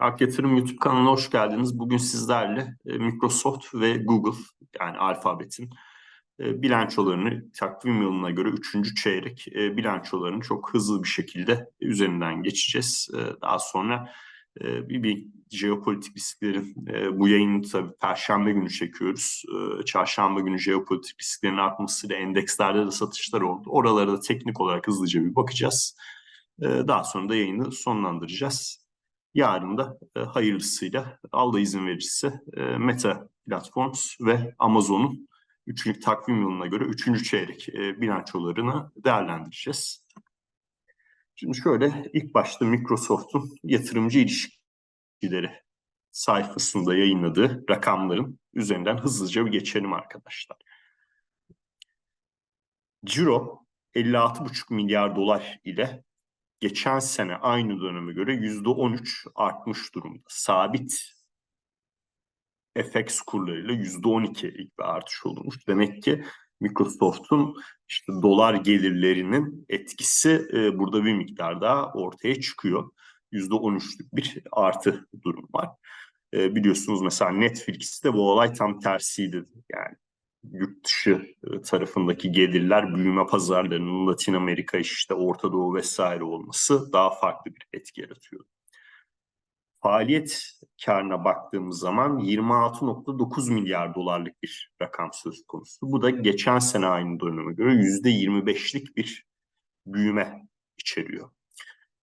Ak Yatırım YouTube kanalına hoş geldiniz. Bugün sizlerle e, Microsoft ve Google yani Alphabet'in e, bilançolarını takvim yılına göre 3. çeyrek e, bilançolarını çok hızlı bir şekilde üzerinden geçeceğiz. Daha sonra bir, bir jeopolitik risklerin bu yayını tabii Perşembe günü çekiyoruz. Çarşamba günü jeopolitik risklerin artmasıyla endekslerde de satışlar oldu. Oralara da teknik olarak hızlıca bir bakacağız. Daha sonra da yayını sonlandıracağız. Yarın da e, hayırlısıyla Allah izin verirse e, Meta Platforms ve Amazon'un üçüncü takvim yılına göre üçüncü çeyrek e, bilançolarını değerlendireceğiz. Şimdi şöyle ilk başta Microsoft'un yatırımcı ilişkileri sayfasında yayınladığı rakamların üzerinden hızlıca bir geçelim arkadaşlar. Ciro 56,5 milyar dolar ile geçen sene aynı döneme göre yüzde on üç artmış durumda. Sabit FX kurlarıyla yüzde on iki ilk bir artış olmuş. Demek ki Microsoft'un işte dolar gelirlerinin etkisi e, burada bir miktar daha ortaya çıkıyor. Yüzde on üçlük bir artı durum var. E, biliyorsunuz mesela Netflix'te bu olay tam tersiydi. Yani yurt dışı e, tarafındaki gelirler büyüme pazarlarının Latin Amerika işte Orta Doğu vesaire olması daha farklı bir etki yaratıyor. Faaliyet karına baktığımız zaman 26.9 milyar dolarlık bir rakam söz konusu. Bu da geçen sene aynı döneme göre %25'lik bir büyüme içeriyor.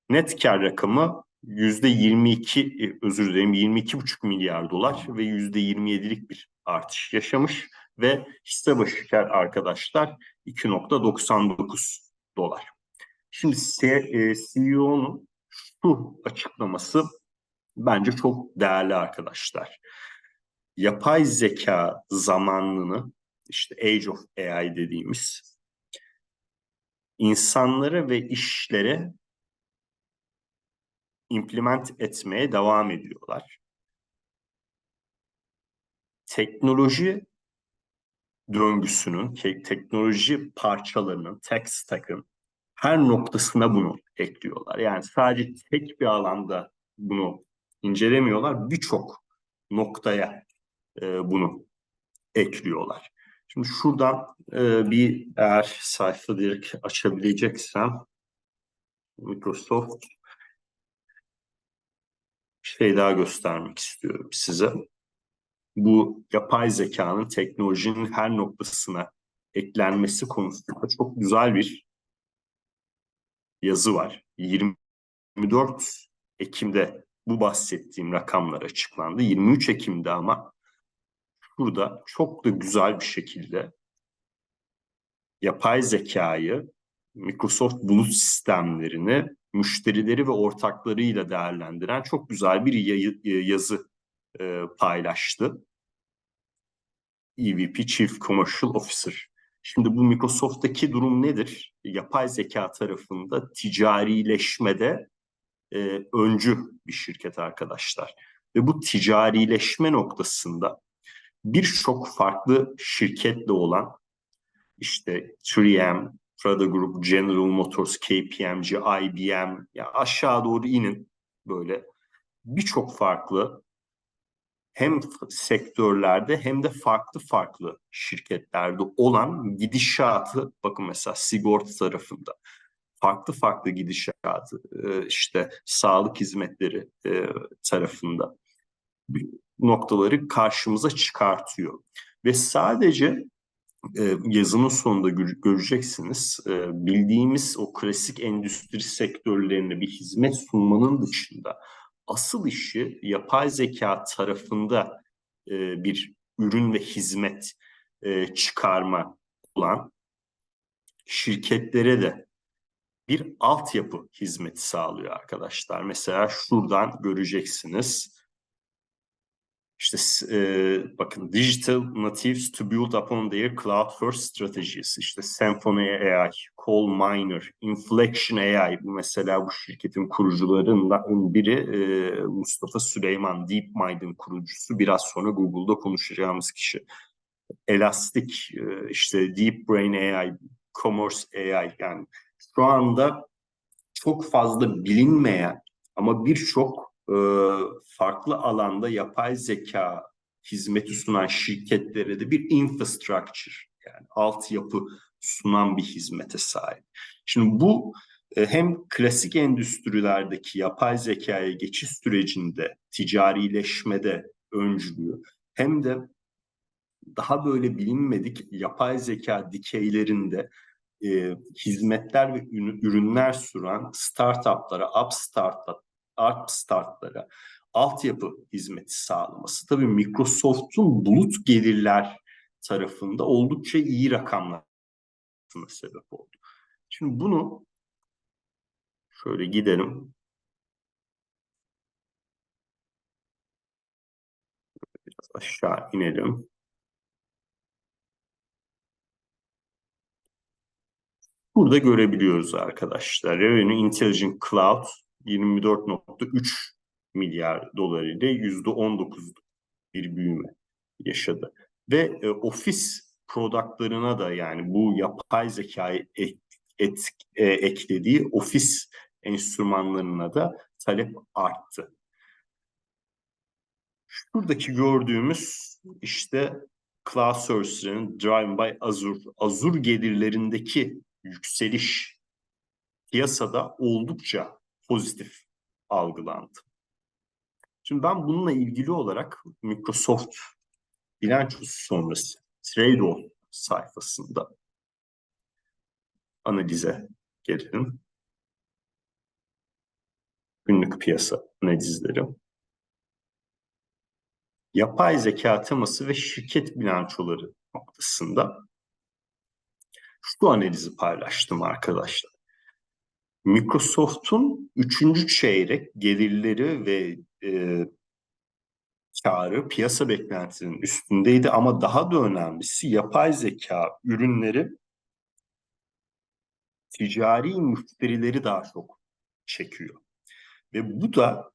Net kar rakamı %22 e, özür dilerim 22,5 milyar dolar ve %27'lik bir artış yaşamış ve hisse başı kar arkadaşlar 2.99 dolar. Şimdi CEO'nun e şu açıklaması bence çok değerli arkadaşlar. Yapay zeka zamanını işte Age of AI dediğimiz insanlara ve işlere implement etmeye devam ediyorlar. Teknoloji döngüsünün, teknoloji parçalarının, tech stack'ın her noktasına bunu ekliyorlar. Yani sadece tek bir alanda bunu incelemiyorlar, birçok noktaya e, bunu ekliyorlar. Şimdi şuradan e, bir eğer sayfa direkt açabileceksem Microsoft şey daha göstermek istiyorum size bu yapay zekanın teknolojinin her noktasına eklenmesi konusunda çok güzel bir yazı var. 24 Ekim'de bu bahsettiğim rakamlar açıklandı. 23 Ekim'de ama burada çok da güzel bir şekilde yapay zekayı, Microsoft bulut sistemlerini müşterileri ve ortaklarıyla değerlendiren çok güzel bir yazı paylaştı. EVP Chief Commercial Officer. Şimdi bu Microsoft'taki durum nedir? Yapay zeka tarafında ticarileşmede e, öncü bir şirket arkadaşlar. Ve bu ticarileşme noktasında birçok farklı şirketle olan işte 3M, Prada Group, General Motors, KPMG, IBM ya aşağı doğru inin böyle birçok farklı hem sektörlerde hem de farklı farklı şirketlerde olan gidişatı bakın mesela sigorta tarafında farklı farklı gidişatı e, işte sağlık hizmetleri e, tarafında noktaları karşımıza çıkartıyor. Ve sadece e, yazının sonunda göreceksiniz bildiğimiz o klasik endüstri sektörlerine bir hizmet sunmanın dışında asıl işi yapay zeka tarafında e, bir ürün ve hizmet e, çıkarma olan şirketlere de bir altyapı hizmeti sağlıyor arkadaşlar. Mesela şuradan göreceksiniz. İşte e, bakın digital natives to build upon their cloud first strategies. İşte Symphony AI, Call Miner, Inflection AI bu mesela bu şirketin kurucularından biri e, Mustafa Süleyman, DeepMind'in kurucusu. Biraz sonra Google'da konuşacağımız kişi. Elastic, e, işte Deep Brain AI, Commerce AI yani şu anda çok fazla bilinmeyen ama birçok farklı alanda yapay zeka hizmeti sunan şirketlere de bir infrastructure yani altyapı sunan bir hizmete sahip. Şimdi bu e, hem klasik endüstrilerdeki yapay zekaya geçiş sürecinde ticarileşmede öncülüğü hem de daha böyle bilinmedik yapay zeka dikeylerinde e, hizmetler ve ürünler sunan startuplara, upstart, upstartlara altyapı hizmeti sağlaması. Tabii Microsoft'un bulut gelirler tarafında oldukça iyi rakamlar sebep oldu. Şimdi bunu şöyle gidelim. Biraz aşağı inelim. Burada görebiliyoruz arkadaşlar. Revenue Intelligent Cloud 24.3 milyar dolar ile %19 bir büyüme yaşadı. Ve e, ofis productlarına da yani bu yapay zekayı et, et, e, eklediği ofis enstrümanlarına da talep arttı. Şuradaki gördüğümüz işte Cloud Services'in Driven by Azure, Azure gelirlerindeki yükseliş piyasada oldukça pozitif algılandı. Şimdi ben bununla ilgili olarak Microsoft bilançosu sonrası Trade-off sayfasında analize gelelim. Günlük piyasa analizleri. Yapay zeka teması ve şirket bilançoları noktasında şu analizi paylaştım arkadaşlar. Microsoft'un üçüncü çeyrek gelirleri ve e, karı piyasa beklentisinin üstündeydi ama daha da önemlisi yapay zeka ürünleri ticari müşterileri daha çok çekiyor. Ve bu da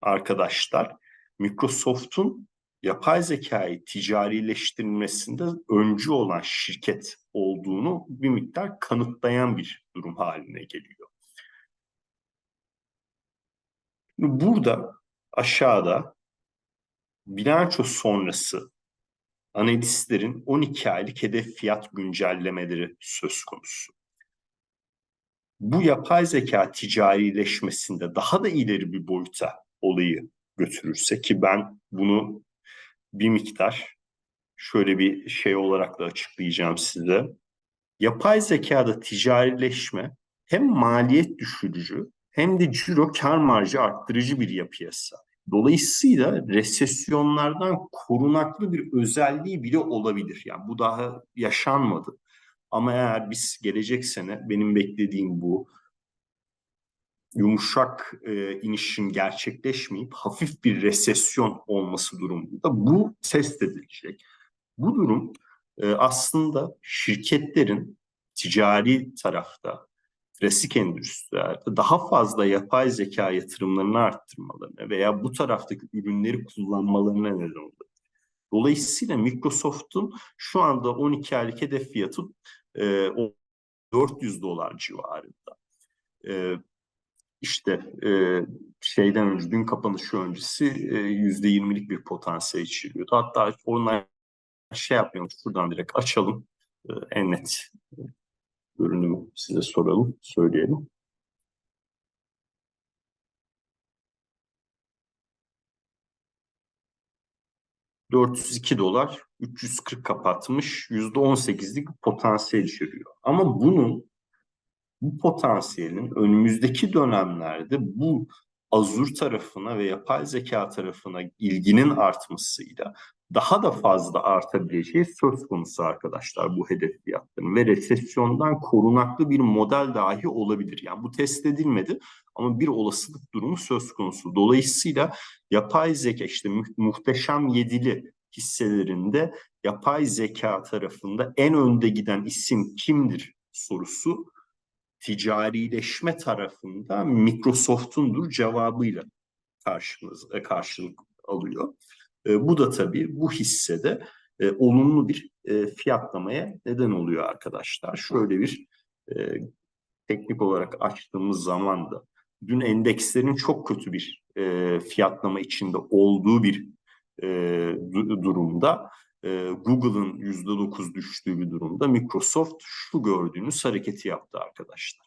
arkadaşlar Microsoft'un yapay zekayı ticarileştirilmesinde öncü olan şirket olduğunu bir miktar kanıtlayan bir durum haline geliyor. Burada aşağıda bilanço sonrası analistlerin 12 aylık hedef fiyat güncellemeleri söz konusu. Bu yapay zeka ticarileşmesinde daha da ileri bir boyuta olayı götürürse ki ben bunu bir miktar şöyle bir şey olarak da açıklayacağım size. Yapay zekada ticarileşme hem maliyet düşürücü hem de ciro kar marjı arttırıcı bir yapıya sahip. Dolayısıyla resesyonlardan korunaklı bir özelliği bile olabilir. Yani bu daha yaşanmadı. Ama eğer biz gelecek sene benim beklediğim bu yumuşak e, inişin gerçekleşmeyip hafif bir resesyon olması durumunda bu test edilecek. Bu durum e, aslında şirketlerin ticari tarafta klasik endüstrilerde daha fazla yapay zeka yatırımlarını arttırmalarına veya bu taraftaki ürünleri kullanmalarına neden oldu. Dolayısıyla Microsoft'un şu anda 12 aylık hedef fiyatı e, 400 dolar civarında. E, işte e, şeyden önce, dün kapanışı öncesi yüzde 20'lik bir potansiyel içeriyordu. Hatta onlar şey yapmayalım, şuradan direkt açalım. E, en net görünümü size soralım, söyleyelim. ...402 dolar, 340 kapatmış, %18'lik potansiyel içeriyor. Ama bunun, bu potansiyelin önümüzdeki dönemlerde bu Azur tarafına ve yapay zeka tarafına ilginin artmasıyla daha da fazla artabileceği söz konusu arkadaşlar bu hedef fiyatların ve resesyondan korunaklı bir model dahi olabilir. Yani bu test edilmedi ama bir olasılık durumu söz konusu. Dolayısıyla yapay zeka işte mu muhteşem yedili hisselerinde yapay zeka tarafında en önde giden isim kimdir sorusu ticarileşme tarafında Microsoft'undur cevabıyla karşımız, e, karşılık alıyor. E, bu da tabii bu hissede e, olumlu bir e, fiyatlamaya neden oluyor arkadaşlar. Şöyle bir e, teknik olarak açtığımız zaman da dün endekslerin çok kötü bir e, fiyatlama içinde olduğu bir e, du- durumda e, Google'ın %9 düştüğü bir durumda Microsoft şu gördüğünüz hareketi yaptı arkadaşlar.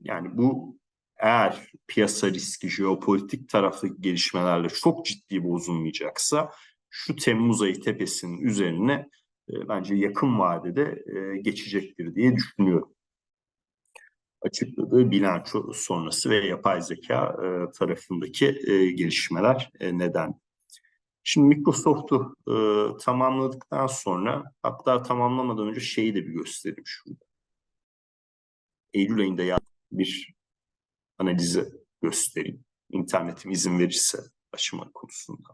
Yani bu eğer piyasa riski, jeopolitik taraftaki gelişmelerle çok ciddi bozulmayacaksa şu Temmuz ayı tepesinin üzerine e, bence yakın vadede e, geçecektir diye düşünüyorum. Açıkladığı bilanço sonrası ve yapay zeka e, tarafındaki e, gelişmeler e, neden? Şimdi Microsoft'u e, tamamladıktan sonra hatta tamamlamadan önce şeyi de bir göstereyim şurada. Eylül ayında bir analizi göstereyim. İnternetim izin verirse aşama konusunda.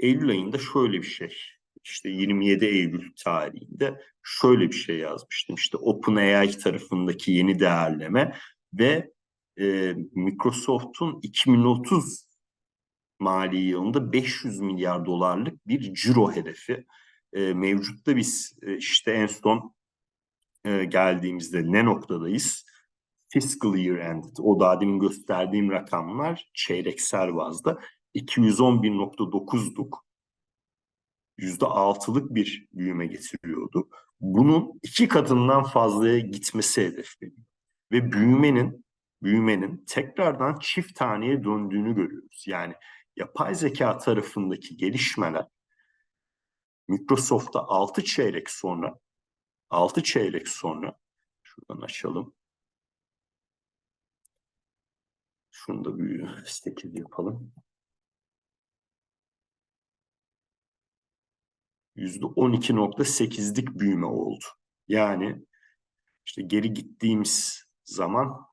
Eylül ayında şöyle bir şey. İşte 27 Eylül tarihinde şöyle bir şey yazmıştım. İşte OpenAI tarafındaki yeni değerleme ve e, Microsoft'un 2030 mali yılında 500 milyar dolarlık bir ciro hedefi. E, mevcutta biz e, işte en son e, geldiğimizde ne noktadayız? Fiscal year ended. O daha demin gösterdiğim rakamlar çeyreksel bazda 211.9'duk. %6'lık bir büyüme getiriyordu. Bunun iki katından fazlaya gitmesi hedefleniyor. Ve büyümenin büyümenin tekrardan çift taneye döndüğünü görüyoruz. Yani yapay zeka tarafındaki gelişmeler Microsoft'ta 6 çeyrek sonra 6 çeyrek sonra şuradan açalım. Şunu da bir 8 yapalım. %12.8'lik büyüme oldu. Yani işte geri gittiğimiz zaman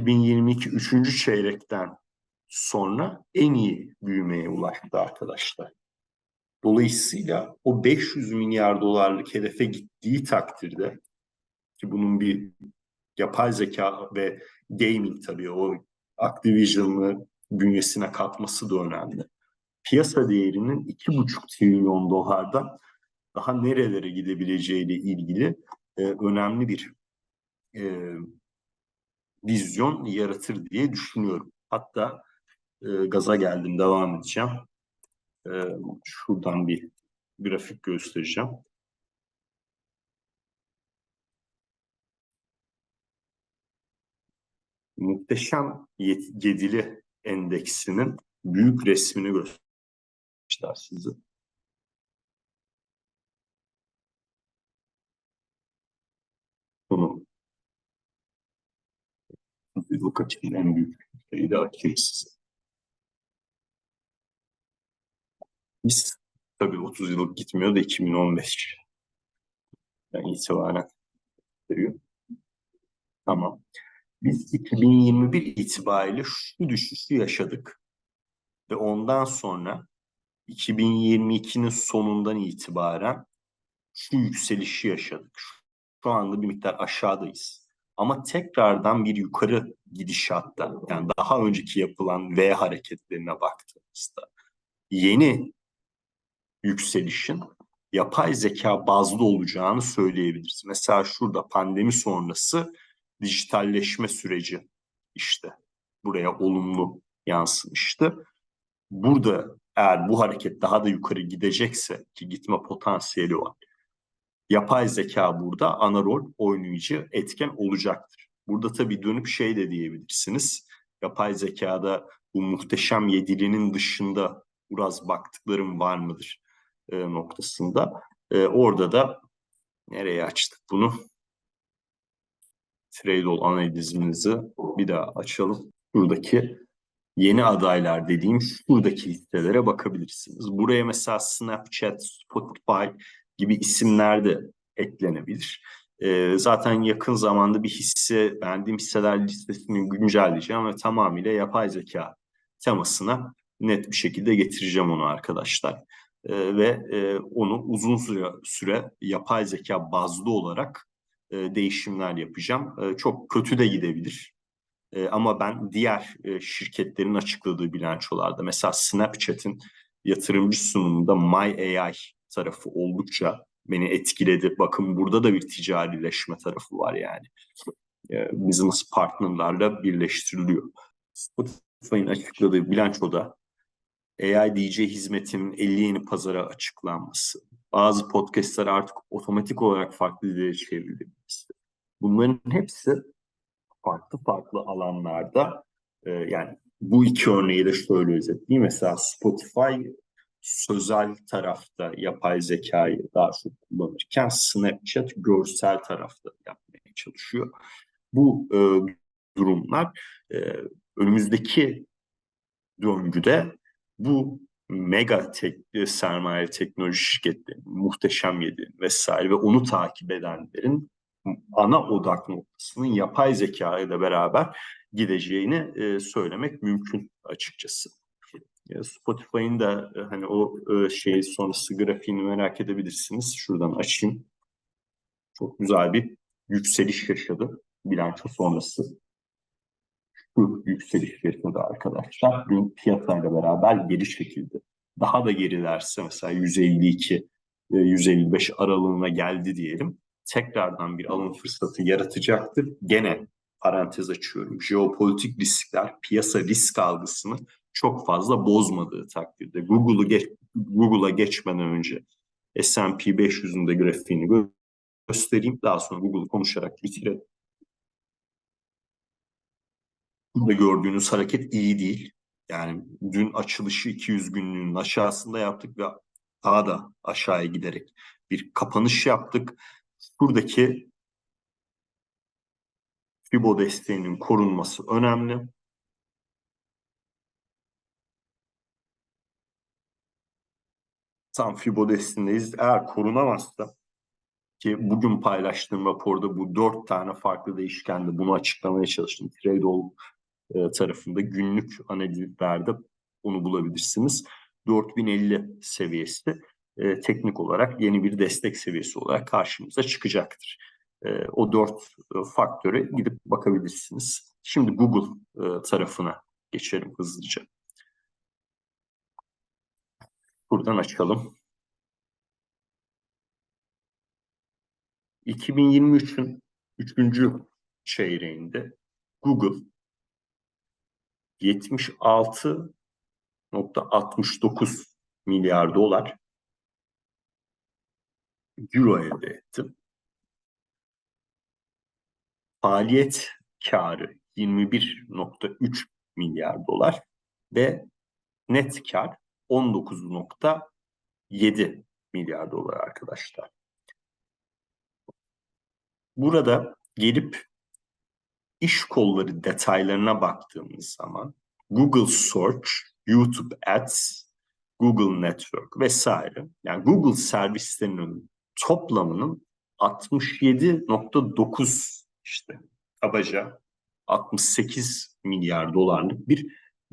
...2022 üçüncü çeyrekten sonra en iyi büyümeye ulaştı arkadaşlar. Dolayısıyla o 500 milyar dolarlık hedefe gittiği takdirde ki bunun bir yapay zeka ve gaming tabii o Activision'ı bünyesine katması da önemli. Piyasa değerinin 2,5 trilyon dolardan daha nerelere gidebileceğiyle ilgili e, önemli bir e, vizyon yaratır diye düşünüyorum. Hatta e, gaza geldim, devam edeceğim. E, şuradan bir grafik göstereceğim. Muhteşem Yedili Endeksinin büyük resmini göstermişler size. Bunu açayım en büyük şeyi de size. Biz tabii 30 yıllık gitmiyor da 2015 yani itibaren veriyor. Tamam. Biz 2021 itibariyle şu düşüşü yaşadık. Ve ondan sonra 2022'nin sonundan itibaren şu yükselişi yaşadık. Şu anda bir miktar aşağıdayız. Ama tekrardan bir yukarı gidişatta yani daha önceki yapılan V hareketlerine baktığımızda yeni yükselişin yapay zeka bazlı olacağını söyleyebiliriz. Mesela şurada pandemi sonrası dijitalleşme süreci işte buraya olumlu yansımıştı. Burada eğer bu hareket daha da yukarı gidecekse ki gitme potansiyeli var. Yapay zeka burada ana rol oynayıcı etken olacaktır. Burada tabii dönüp şey de diyebilirsiniz. Yapay zekada bu muhteşem yedilinin dışında biraz baktıklarım var mıdır e, noktasında. E, orada da nereye açtık bunu? Trade analizimizi bir daha açalım. Buradaki yeni adaylar dediğim şuradaki listelere bakabilirsiniz. Buraya mesela Snapchat, Spotify gibi isimler de eklenebilir. Ee, zaten yakın zamanda bir hisse, beğendiğim hisseler listesini güncelleyeceğim ve tamamıyla yapay zeka temasına net bir şekilde getireceğim onu arkadaşlar. Ee, ve e, onu uzun süre, süre yapay zeka bazlı olarak e, değişimler yapacağım. E, çok kötü de gidebilir. E, ama ben diğer e, şirketlerin açıkladığı bilançolarda mesela Snapchat'in yatırımcı sunumunda My AI tarafı oldukça beni etkiledi. Bakın burada da bir ticarileşme tarafı var yani. E, business partnerlarla birleştiriliyor. Spotify'ın açıkladığı bilançoda AI DJ hizmetinin 50 yeni pazara açıklanması, bazı podcastler artık otomatik olarak farklı dillere çevrilmesi. Bunların hepsi farklı farklı alanlarda e, yani bu iki örneği de şöyle özetleyeyim. Mesela Spotify sözel tarafta yapay zekayı daha çok kullanırken Snapchat görsel tarafta yapmaya çalışıyor. Bu e, durumlar e, önümüzdeki döngüde bu mega tek, sermaye teknoloji şirketleri, muhteşem yedi vesaire ve onu takip edenlerin ana odak noktasının yapay zeka ile beraber gideceğini e, söylemek mümkün açıkçası. E, Spotify'ın da e, hani o e, şey sonrası grafiğini merak edebilirsiniz. Şuradan açayım. Çok güzel bir yükseliş yaşadı bilanço sonrası. Şu yükseliş yaşadı arkadaşlar. Dün piyasayla beraber geri çekildi. Daha da gerilerse mesela 152 155 aralığına geldi diyelim. Tekrardan bir alım fırsatı yaratacaktır. Gene parantez açıyorum. Jeopolitik riskler piyasa risk algısını çok fazla bozmadığı takdirde Google'u geç, Google'a geçmeden önce S&P 500'ün de grafiğini gö göstereyim. Daha sonra Google'u konuşarak bitirelim. Burada gördüğünüz hareket iyi değil. Yani dün açılışı 200 günlüğünün aşağısında yaptık ve daha da aşağıya giderek bir kapanış yaptık. Buradaki Fibo desteğinin korunması önemli. Tam Fibo desteğindeyiz. Eğer korunamazsa ki bugün paylaştığım raporda bu dört tane farklı değişkende bunu açıklamaya çalıştım. Tradeall e, tarafında günlük analizlerde bunu bulabilirsiniz. 4050 seviyesi e, teknik olarak yeni bir destek seviyesi olarak karşımıza çıkacaktır. E, o dört e, faktöre gidip bakabilirsiniz. Şimdi Google e, tarafına geçelim hızlıca. Buradan açalım. 2023'ün 3. çeyreğinde Google 76.69 milyar dolar euro elde etti. Faaliyet karı 21.3 milyar dolar ve net kar 19.7 milyar dolar arkadaşlar. Burada gelip iş kolları detaylarına baktığımız zaman Google Search, YouTube Ads, Google Network vesaire yani Google servislerinin toplamının 67.9 işte kabaca 68 milyar dolarlık bir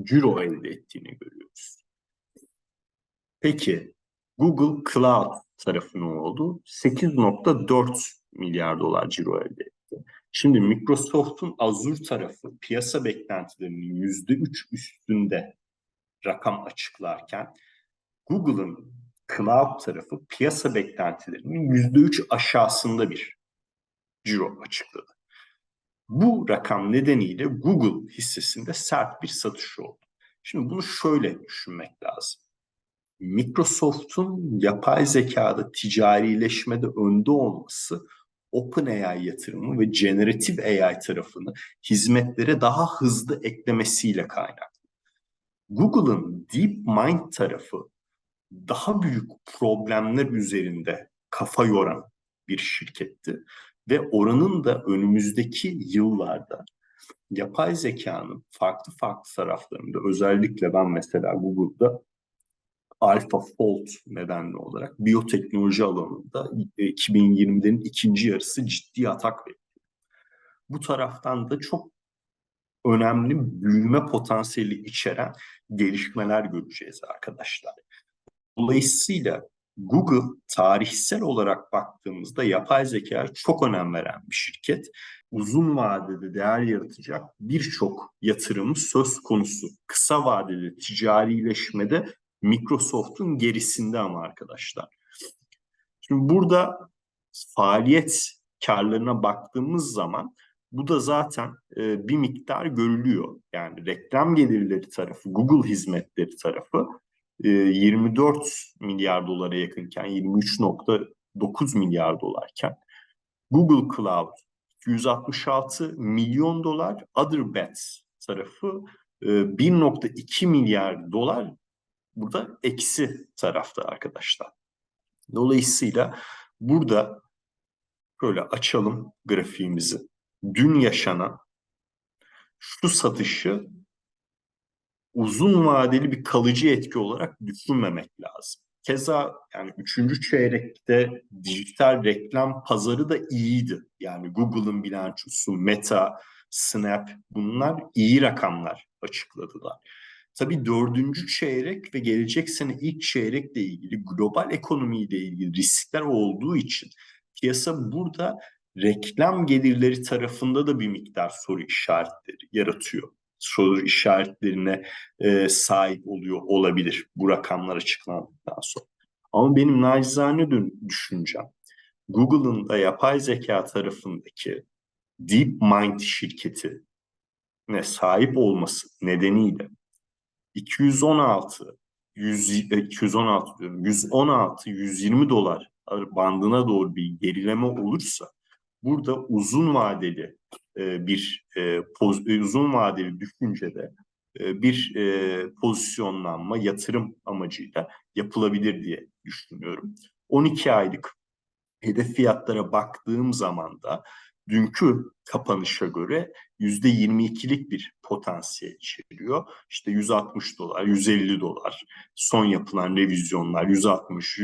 ciro elde ettiğini görüyoruz. Peki Google Cloud tarafı ne oldu? 8.4 milyar dolar ciro elde etti. Şimdi Microsoft'un Azure tarafı piyasa beklentilerinin %3 üstünde rakam açıklarken Google'ın Cloud tarafı piyasa beklentilerinin %3 aşağısında bir ciro açıkladı. Bu rakam nedeniyle Google hissesinde sert bir satış oldu. Şimdi bunu şöyle düşünmek lazım. Microsoft'un yapay zekada ticarileşmede önde olması OpenAI yatırımı ve generative AI tarafını hizmetlere daha hızlı eklemesiyle kaynaklı. Google'ın DeepMind tarafı daha büyük problemler üzerinde kafa yoran bir şirketti ve oranın da önümüzdeki yıllarda yapay zekanın farklı farklı taraflarında özellikle ben mesela Google'da AlphaFold nedenli olarak biyoteknoloji alanında 2020'lerin ikinci yarısı ciddi atak bekliyor. Bu taraftan da çok önemli büyüme potansiyeli içeren gelişmeler göreceğiz arkadaşlar. Dolayısıyla Google tarihsel olarak baktığımızda yapay zekaya çok önem veren bir şirket. Uzun vadede değer yaratacak birçok yatırımı söz konusu. Kısa vadede ticarileşmede Microsoft'un gerisinde ama arkadaşlar. Şimdi burada faaliyet karlarına baktığımız zaman bu da zaten e, bir miktar görülüyor. Yani reklam gelirleri tarafı, Google hizmetleri tarafı e, 24 milyar dolara yakınken 23.9 milyar dolarken Google Cloud 266 milyon dolar, Other Bets tarafı e, 1.2 milyar dolar burada eksi tarafta arkadaşlar. Dolayısıyla burada böyle açalım grafiğimizi. Dün yaşanan şu satışı uzun vadeli bir kalıcı etki olarak düşünmemek lazım. Keza yani üçüncü çeyrekte dijital reklam pazarı da iyiydi. Yani Google'ın bilançosu, Meta, Snap bunlar iyi rakamlar açıkladılar. Tabii dördüncü çeyrek ve gelecek sene ilk çeyrekle ilgili global ekonomiyle ilgili riskler olduğu için piyasa burada reklam gelirleri tarafında da bir miktar soru işaretleri yaratıyor. Soru işaretlerine e, sahip oluyor olabilir bu rakamlar açıklandıktan sonra. Ama benim nacizane düşüncem Google'ın da yapay zeka tarafındaki DeepMind şirketi ne sahip olması nedeniyle 216 100, 216 diyorum 116 120 dolar bandına doğru bir gerileme olursa burada uzun vadeli e, bir e, poz, e, uzun vadeli düşüncede e, bir e, pozisyonlanma yatırım amacıyla yapılabilir diye düşünüyorum. 12 aylık hedef fiyatlara baktığım zaman da dünkü kapanışa göre yüzde 22'lik bir potansiyel içeriyor. İşte 160 dolar, 150 dolar, son yapılan revizyonlar 160,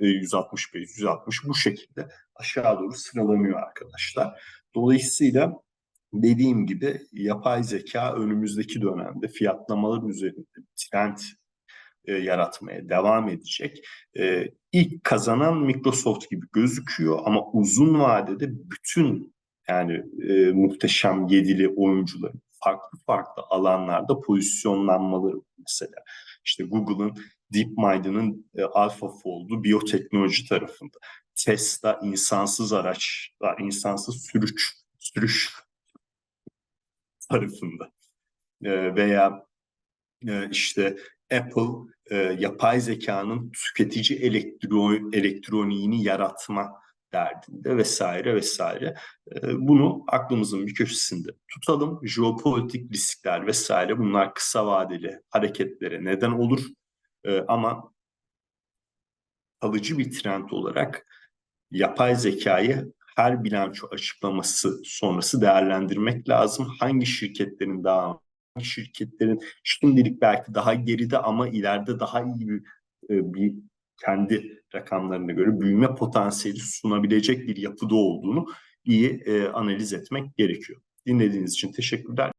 165, 160 bu şekilde aşağı doğru sıralanıyor arkadaşlar. Dolayısıyla dediğim gibi yapay zeka önümüzdeki dönemde fiyatlamaların üzerinde trend e, yaratmaya devam edecek. E, ilk kazanan Microsoft gibi gözüküyor ama uzun vadede bütün yani e, muhteşem yedili oyuncuların farklı farklı alanlarda pozisyonlanmaları mesela. İşte Google'ın DeepMind'ın e, AlphaFold'u biyoteknoloji tarafında. Tesla insansız araçlar, insansız sürüş, sürüş tarafında. E, veya e, işte Apple e, yapay zekanın tüketici elektro, elektroniğini yaratma derdinde vesaire vesaire. Bunu aklımızın bir köşesinde tutalım. Jeopolitik riskler vesaire bunlar kısa vadeli hareketlere neden olur. Ama kalıcı bir trend olarak yapay zekayı her bilanço açıklaması sonrası değerlendirmek lazım. Hangi şirketlerin daha hangi şirketlerin şimdilik belki daha geride ama ileride daha iyi bir, bir kendi rakamlarına göre büyüme potansiyeli sunabilecek bir yapıda olduğunu iyi e, analiz etmek gerekiyor. Dinlediğiniz için teşekkürler.